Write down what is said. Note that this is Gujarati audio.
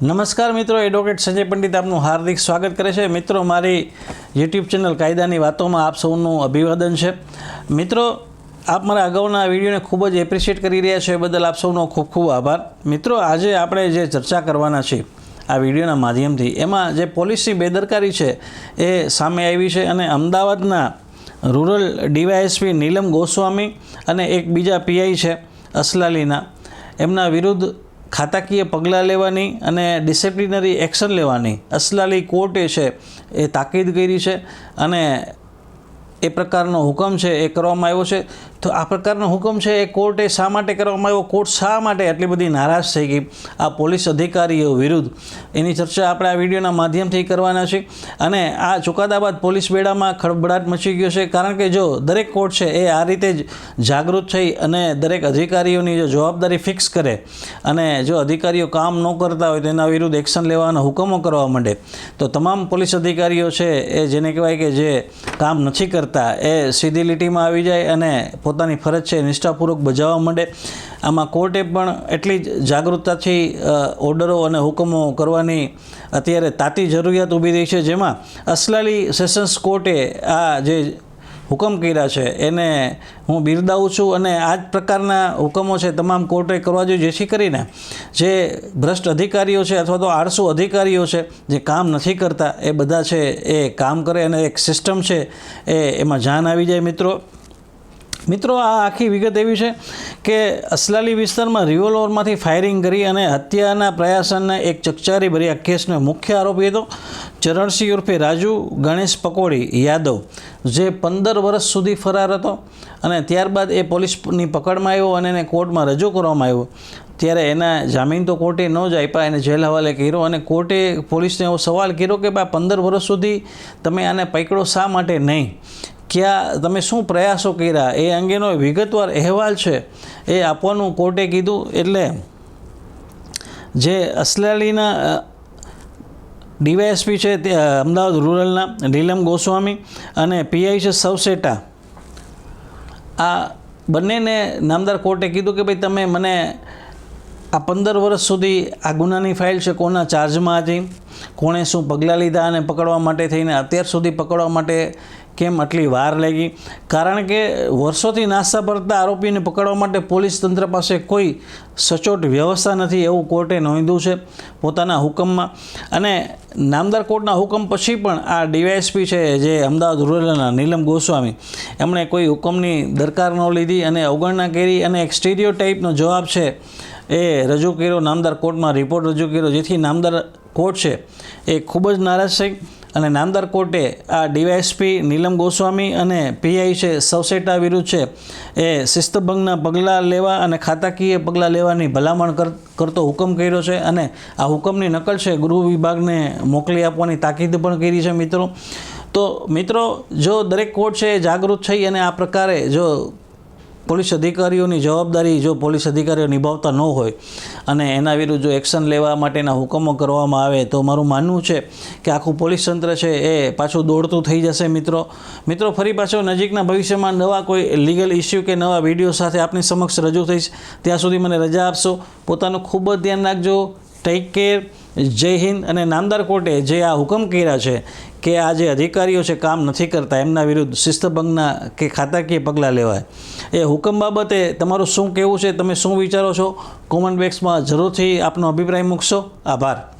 નમસ્કાર મિત્રો, એડવોકેટ સંજય પંડિત આપનું હાર્દિક સ્વાગત કરે છે. મિત્રો, મારી યુટ્યુબ ચેનલ કાયદાની વાતોમાં આપ સૌનું અભિવાદન છે. મિત્રો, આપ મારા અગાઉના વિડીયોને ખૂબ જ એપ્રિશિએટ કરી રહ્યા છો, એ બદલ આપ સૌનો ખૂબ ખૂબ આભાર. મિત્રો, આજે આપણે જે ચર્ચા કરવાના છીએ, આ વિડીયોના માધ્યમથી, એમાં જે પોલિસી બેદરકારી છે, એ સામે આવી છે અને અમદાવાદના રૂરલ ડીવાયએસપી નીલમ ગોસ્વામી અને એક બીજા પીઆઈ છે, અસલાલીના. એમના વિરુદ્ધ ખાતાકીય પગલાં લેવાની અને ડિસિપ્લિનરી એક્શન લેવાની અસલાલી કોર્ટે છે એ તાકીદ કરી છે અને એ પ્રકારનો હુકમ છે એ કરવામાં આવ્યો છે. તો આ પ્રકારનો હુકમ છે એ કોર્ટે શા માટે કરવામાં આવ્યો? કોર્ટ શા માટે આટલી બધી નારાજ થઈ ગઈ? આ પોલીસ અધિકારીઓ વિરુદ્ધ. એની ચર્ચા આપણે આ વિડીયોના માધ્યમથી કરવાના છે અને આ ચુકાદા બાદ પોલીસ બેડામાં ખળભળાટ મચી ગયો છે. કારણ કે જો દરેક કોર્ટ છે એ આ રીતે જ જાગૃત થઈ અને દરેક અધિકારીઓની જો જવાબદારી ફિક્સ કરે અને જો અધિકારીઓ કામ ન કરતા હોય તો એના વિરુદ્ધ એક્શન લેવાના હુકમો કરવા માંડે, તો તમામ પોલીસ અધિકારીઓ છે એ જેને કહેવાય કે જે કામ નથી કરતા, એ સીધી લીટીમાં આવી જાય અને પોતાની ફરજ છે નિષ્ઠાપૂર્વક બજાવવા માંડે. આમાં કોર્ટે પણ એટલી જ જાગૃતતાથી ઓર્ડરો અને હુકમો કરવાની અત્યારે તાતી જરૂરિયાત ઊભી રહી છે. જેમાં અસલાલી સેશન્સ કોર્ટે આ જે હુકમ કર્યા છે એને હું બિરદાવું છું અને આ જ પ્રકારના હુકમો છે તમામ કોર્ટે કરવા જોઈએ. જેથી કરીને જે ભ્રષ્ટ અધિકારીઓ છે અથવા તો આળસુ અધિકારીઓ છે જે કામ નથી કરતા, એ બધા છે એ કામ કરે અને એક સિસ્ટમ છે એ એમાં જાન આવી જાય મિત્રો. મિત્રો, આ આખી વિગત એવી છે કે અસલાલી વિસ્તારમાં રિવોલ્વરમાંથી ફાયરિંગ કરી અને હત્યાના પ્રયાસના એક ચકચારી ભર્યા કેસનો મુખ્ય આરોપી હતો. ચરણસિંહ ઉર્ફે રાજુ ગણેશ પકોડી યાદવ, જે પંદર વર્ષ સુધી ફરાર હતો અને ત્યારબાદ એ પોલીસની પકડમાં આવ્યો અને એને કોર્ટમાં રજૂ કરવામાં આવ્યો. ત્યારે એના જામીન તો કોર્ટે ન જ આપ્યા, એને જેલ હવાલે કર્યો અને કોર્ટે પોલીસને એવો સવાલ કર્યો કે ભાઈ પંદર વર્ષ સુધી તમે આને પકડો શા માટે નહીં? ક્યાં તમે શું પ્રયાસો કર્યા? એ અંગેનો વિગતવાર અહેવાલ છે, એ આપવાનું કોર્ટે કીધું. એટલે જે અસલાલીના ડીવાયએસપી છે તે અમદાવાદ રૂરલના નીલમ ગોસ્વામી અને પીઆઈ છે સવસેટા. આ બંનેને નામદાર કોર્ટે કીધું કે ભાઈ, તમે મને આ પંદર વર્ષ સુધી આ ગુનાની ફાઇલ છે કોના ચાર્જમાં હતી? કોણે શું પગલાં લીધા અને પકડવા માટે થઈને અત્યાર સુધી પકડવા માટે કેમ આટલી વાર લાગી? કારણ કે વર્ષોથી નાસ્તા પડતા આરોપીને પકડવા માટે પોલીસ તંત્ર પાસે કોઈ સચોટ વ્યવસ્થા નથી એવું કોર્ટે નોંધ્યું છે પોતાના હુકમમાં. અને નામદાર કોર્ટના હુકમ પછી પણ આ ડીવાયએસપી છે જે અમદાવાદ રૂરલના નીલમ ગોસ્વામી, એમણે કોઈ હુકમની દરકાર ન લીધી અને અવગણના કરી અને એક સ્ટીરિયો ટાઈપનો જવાબ છે એ રજૂ કર્યો. નામદાર કોર્ટમાં રિપોર્ટ રજૂ કર્યો, જેથી નામદાર કોર્ટ છે, એ ખૂબ જ નારાજ છે. અને નામદાર કોર્ટે આ ડીવાયએસપી નીલમ ગોસ્વામી અને પીઆઈ છે, સવસેટા વિરુદ્ધ છે, એ શિસ્તભંગના પગલાં લેવા અને ખાતાકીય પગલાં લેવાની ભલામણ કર, કરતો હુકમ કર્યો છે અને આ હુકમની નકલ છે, ગૃહ વિભાગને મોકલી આપવાની તાકીદ પણ કરી છે મિત્રો. તો મિત્રો, જો દરેક કોર્ટ છે એ જાગૃત થઈ અને આ પ્રકારે જો પોલીસ અધિકારીઓની જવાબદારી જો પોલીસ અધિકારીઓ નિભાવતા ન હોય અને એના વિરુદ્ધ જો એક્શન લેવા માટેના હુકમો કરવામાં આવે તો મારું માનવું છે કે આખું પોલીસ તંત્ર છે એ પાછું દોડતું થઈ જશે, મિત્રો. મિત્રો, ફરી પાછો નજીકના ભવિષ્યમાં નવા કોઈ લીગલ ઇસ્યુ કે નવા વીડિયો સાથે આપની સમક્ષ રજૂ થઈશ. ત્યાં સુધી મને રજા આપશો. પોતાનું ખૂબ જ ધ્યાન રાખજો. ટેક કેર જય હિન્દ અને નામદાર કોર્ટે જે આ હુકમ કર્યા છે કે આ જે અધિકારીઓ છે, કામ નથી કરતા, એમના વિરુદ્ધ શિસ્તભંગના કે ખાતાકીય પગલાં લેવાય. એ હુકમ બાબતે તમારું શું કહેવું છે? તમે શું વિચારો છો? કોમેન્ટ બોક્સમાં જરૂરથી આપનો અભિપ્રાય મૂકશો. આભાર.